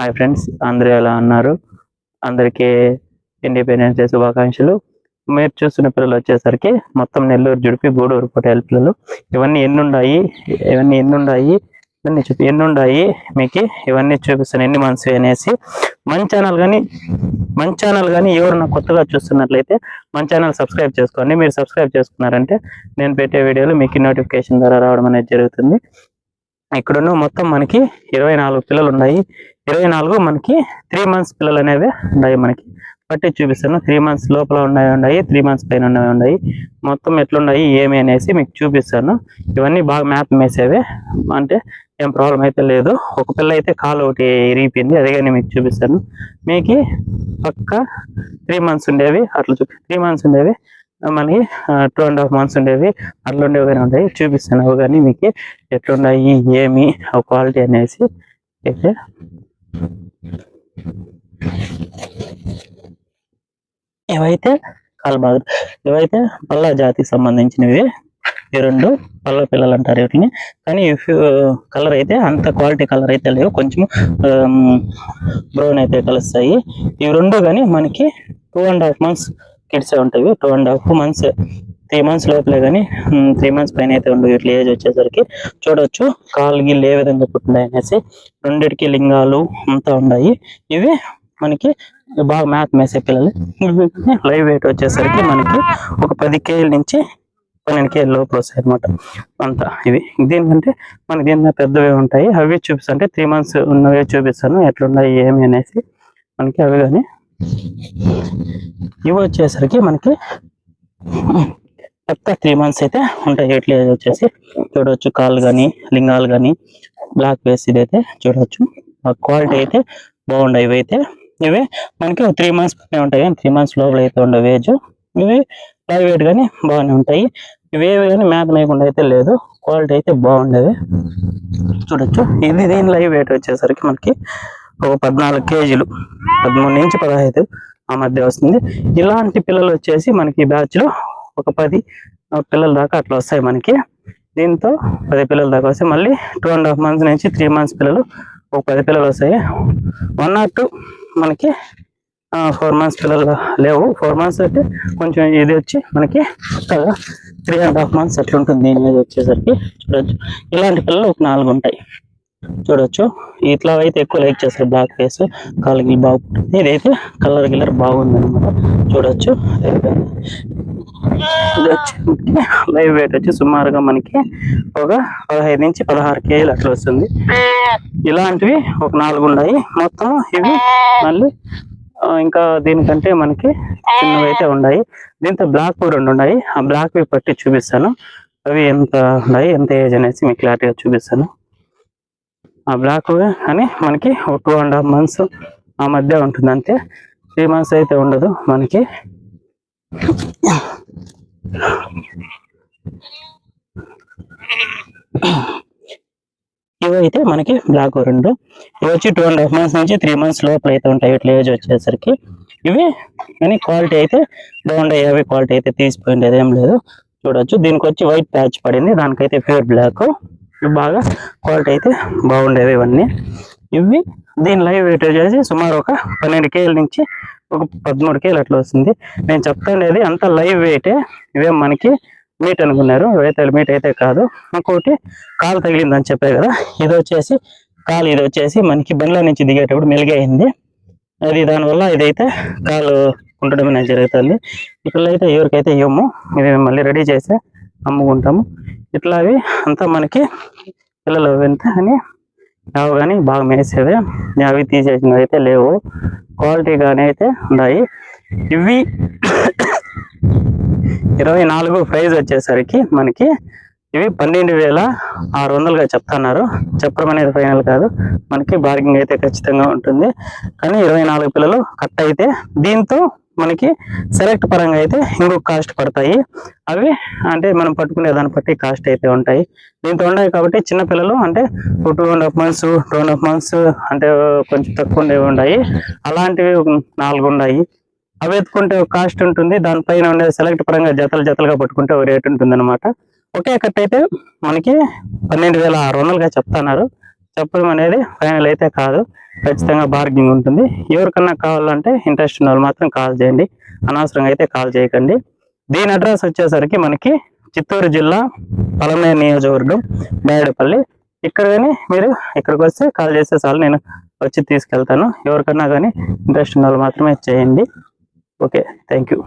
Hi friends అందరూ ఎలా ఉన్నారు? అందరికీ ఇండిపెండెన్స్ డే శుభాకాంక్షలు. మీరు చూస్తున్న పిల్లలు వచ్చేసరికి మొత్తం నెల్లూరు జుడిపి గూడూరు పొటేల్ పిల్లలు. ఇవన్నీ ఎన్ని ఉన్నాయి ఇవన్నీ ఎన్ని ఉన్నాయి ఇవన్నీ చూపి ఎన్ని ఉన్నాయి మీకు ఇవన్నీ చూపిస్తాను ఎన్ని మంత్స్ అనేసి. మన ఛానల్ కానీ మన ఛానల్ కానీ ఎవరన్నా కొత్తగా చూస్తున్నట్లయితే మన ఛానల్ సబ్స్క్రైబ్ చేసుకోండి. మీరు సబ్స్క్రైబ్ చేసుకున్నారంటే నేను పెట్టే వీడియోలు మీకు నోటిఫికేషన్ ద్వారా రావడం అనేది జరుగుతుంది. ఇక్కడున్న మొత్తం మనకి ఇరవై నాలుగు పిల్లలు ఉన్నాయి. ఇరవై నాలుగు మనకి త్రీ మంత్స్ పిల్లలు అనేవి ఉన్నాయి మనకి. పట్టి చూపిస్తాను. త్రీ మంత్స్ లోపల ఉన్నాయి ఉన్నాయి. త్రీ మంత్స్ పైన ఉన్నవి ఉన్నాయి. మొత్తం ఎట్లున్నాయి ఏమి అనేసి మీకు చూపిస్తాను. ఇవన్నీ బాగా మ్యాప్ వేసేవి అంటే ఏం ప్రాబ్లం అయితే లేదు. ఒక పిల్ల అయితే కాలు ఒకటి ఇరిగిపోయింది అదే కానీ మీకు చూపిస్తాను. మీకు పక్క త్రీ మంత్స్ ఉండేవి. అట్లా చూపి త్రీ మంత్స్ ఉండేవి. మనకి టూ అండ్ హాఫ్ మంత్స్ ఉండేవి. అట్లా ఉండేవి కానీ ఉంటాయి. చూపిస్తాను. అవి కానీ మీకు ఎట్లున్నాయి ఏమి ఆ క్వాలిటీ అనేసి అయితే ఇవైతే కాల్బాగ్ ఇవైతే పల్ల జాతికి సంబంధించినవి ఈ రెండు పల్ల పిల్లలు అంటారు వీటిని. కానీ కలర్ అయితే అంత క్వాలిటీ కలర్ అయితే లేవు. కొంచెం బ్రౌన్ అయితే కలుస్తాయి. ఇవి రెండు కానీ మనకి two and half months kids ఉంటాయి two and half months three months లోపలే కానీ త్రీ మంత్స్ పైన అయితే ఉండవు ఇట్లా ఏజ్ వచ్చేసరికి చూడొచ్చు. కాలు గిల్లు ఏ విధంగా పుట్టినాయి అనేసి రెండిటికి లింగాలు అంతా ఉన్నాయి. ఇవి మనకి బాగా మ్యాథ్ మేసే పిల్లలు. లైవ్ వెయిట్ వచ్చేసరికి మనకి ఒక పది కేజీల నుంచి పన్నెండు కేజీల లోపల వస్తాయి అనమాట అంతా ఇవి. దీనికంటే మనకి దీని పెద్దవి ఉంటాయి అవి చూపిస్తాను అంటే త్రీ మంత్స్ ఉన్నవే చూపిస్తాను ఎట్లున్నాయి ఏమి అనేసి మనకి అవి కానీ ఇవి వచ్చేసరికి మనకి పెద్ద త్రీ మంత్స్ అయితే ఉంటాయి. ఎట్లా వచ్చేసి చూడవచ్చు కాళ్ళు కానీ లింగాలు కానీ బ్లాక్ బేస్ ఇదైతే చూడవచ్చు క్వాలిటీ అయితే బాగుండవు. ఇవి అయితే ఇవి మనకి త్రీ మంత్స్ ఉంటాయి. త్రీ మంత్స్ లోపల అయితే ఉండవు. వేజ్ ఇవి లైవ్ వెయిట్ కానీ బాగానే ఉంటాయి. ఇవేవి కానీ మేత మేయకుండా అయితే లేదు. క్వాలిటీ అయితే బాగుండేది. చూడొచ్చు. ఇది దీని లైవ్ వెయిట్ వచ్చేసరికి మనకి ఒక పద్నాలుగు కేజీలు. పదమూడు నుంచి పదహైదు ఆ మధ్య వస్తుంది. ఇలాంటి పిల్లలు వచ్చేసి మనకి బ్యాచ్లో ఒక పది పిల్లల దాకా అట్లా వస్తాయి మనకి. దీంతో పది పిల్లల దాకా వస్తాయి. మళ్ళీ టూ అండ్ హాఫ్ మంత్స్ నుంచి త్రీ మంత్స్ పిల్లలు ఒక పది పిల్లలు వస్తాయి. వన్ ఆర్ టూ మనకి ఫోర్ మంత్స్ పిల్లలు లేవు. ఫోర్ మంత్స్ అయితే కొంచెం ఇది వచ్చి మనకి త్రీ అండ్ హాఫ్ మంత్స్ అట్లా ఉంటుంది. దీని మీద వచ్చేసరికి చూడొచ్చు. ఇలాంటి పిల్లలు ఒక నాలుగు ఉంటాయి. చూడొచ్చు. ఇట్లా అయితే ఎక్కువ లైక్ చేస్తారు. బ్లాక్ ఫేస్ కాలు గిల్ బాగుంటుంది ఇదైతే కలర్ గిల్లర్ బాగుంది అనమాట చూడొచ్చు ఇది వచ్చి లైవ్ వెయిట్ వచ్చి సుమారుగా మనకి ఒక పదహైదు నుంచి పదహారు కేజీలు అట్లా వస్తుంది. ఇలాంటివి ఒక నాలుగు ఉన్నాయి. మొత్తం ఇవి మళ్ళీ ఇంకా దీనికంటే మనకి చిన్నవి అయితే ఉన్నాయి. దీంతో బ్లాక్ రెండు ఉన్నాయి. ఆ బ్లాక్ పట్టి చూపిస్తాను. అవి ఎంత ఉన్నాయి ఎంత ఏజ్ అనేసి మీకు క్లారిటీగా చూపిస్తాను. ఆ బ్లాక్ అని మనకి ఒక టూ అండ్ హాఫ్ మంత్స్ ఆ మధ్య ఉంటుంది అంతే త్రీ మంత్స్ అయితే ఉండదు మనకి. ఇవి అయితే మనకి బ్లాక్ రెండు. ఇవి వచ్చి టూ అండ్ హాఫ్ మంత్స్ నుంచి త్రీ మంత్స్ లోపల అయితే ఉంటాయి. ఇట్లా ఏజ్ వచ్చేసరికి ఇవి. కానీ క్వాలిటీ అయితే బాగుంటాయి అవి క్వాలిటీ అయితే తీసిపోయింది ఏం లేదు. చూడొచ్చు. దీనికి వచ్చి వైట్ ప్యాచ్ పడింది. దానికైతే ప్యూర్ బ్లాక్ బాగా క్వాలిటీ అయితే బాగుండేవి ఇవన్నీ. ఇవి దీని లైవ్ వెయిట్ వచ్చేసి సుమారు ఒక పన్నెండు కేజీల నుంచి ఒక పదమూడు కేలు అట్లా వస్తుంది. నేను చెప్తానేది అంత లైవ్ వెయిటే ఇవే మనకి మీట్ అనుకున్నారు. ఇవైతే మీట్ అయితే కాదు. ఇంకోటి కాలు తగిలిందని చెప్పే కదా ఇది వచ్చేసి కాలు ఇది వచ్చేసి మనకి బండ్ల నుంచి దిగేటప్పుడు మెలిగైంది అది దానివల్ల ఇదైతే కాలు ఉండడం అనేది జరుగుతుంది. ఇట్లా అయితే ఎవరికైతే ఇవ్వము ఇది మళ్ళీ రెడీ చేసి అమ్ముకుంటాము. ఇట్లా అవి అంతా మనకి పిల్లలు వింత అని అవి కానీ బాగా మేసేదే. అవి తీసేసినవి అయితే లేవు. క్వాలిటీగానే అయితే ఉన్నాయి. ఇవి ఇరవై నాలుగు ప్రైజ్ వచ్చేసరికి మనకి ఇవి పన్నెండు వేల ఆరు వందలుగా చెప్తున్నారు. చెప్పడం అనేది ఫైనల్ కాదు. మనకి బార్గింగ్ అయితే ఖచ్చితంగా ఉంటుంది. కానీ ఇరవై నాలుగు పిల్లలు కట్ అయితే దీంతో మనకి సెలెక్ట్ పరంగా అయితే ఇంకొక కాస్ట్ పడతాయి. అవి అంటే మనం పట్టుకునే దాన్ని బట్టి కాస్ట్ అయితే ఉంటాయి. దీంతో ఉన్నాయి కాబట్టి చిన్నపిల్లలు అంటే two and half months two and half months అంటే కొంచెం తక్కువ ఉండేవి ఉన్నాయి. అలాంటివి నాలుగు ఉన్నాయి. అవి ఎత్తుకుంటే కాస్ట్ ఉంటుంది. దానిపైన ఉండే సెలెక్ట్ పరంగా జతలు జతలుగా పట్టుకుంటే ఒక రేట్ ఉంటుంది అనమాట ఒకే కట్ అయితే మనకి పన్నెండు వేల ఆరు వందలుగా చెప్తున్నారు. చెప్పడం అనేది ఫైనల్ అయితే కాదు. ఖచ్చితంగా బార్గింగ్ ఉంటుంది. ఎవరికన్నా కావాలంటే ఇంట్రెస్ట్ ఉన్న వాళ్ళు మాత్రం కాల్ చేయండి. అనవసరంగా అయితే కాల్ చేయకండి. దీని అడ్రస్ వచ్చేసరికి మనకి చిత్తూరు జిల్లా పలమనేరు నియోజకవర్గం బేడపల్లి. ఇక్కడ కానీ మీరు ఇక్కడికి వస్తే కాల్ చేస్తే చాలు నేను వచ్చి తీసుకెళ్తాను. ఎవరికన్నా కానీ ఇంట్రెస్ట్ ఉన్న వాళ్ళు మాత్రమే చేయండి. Okay thank you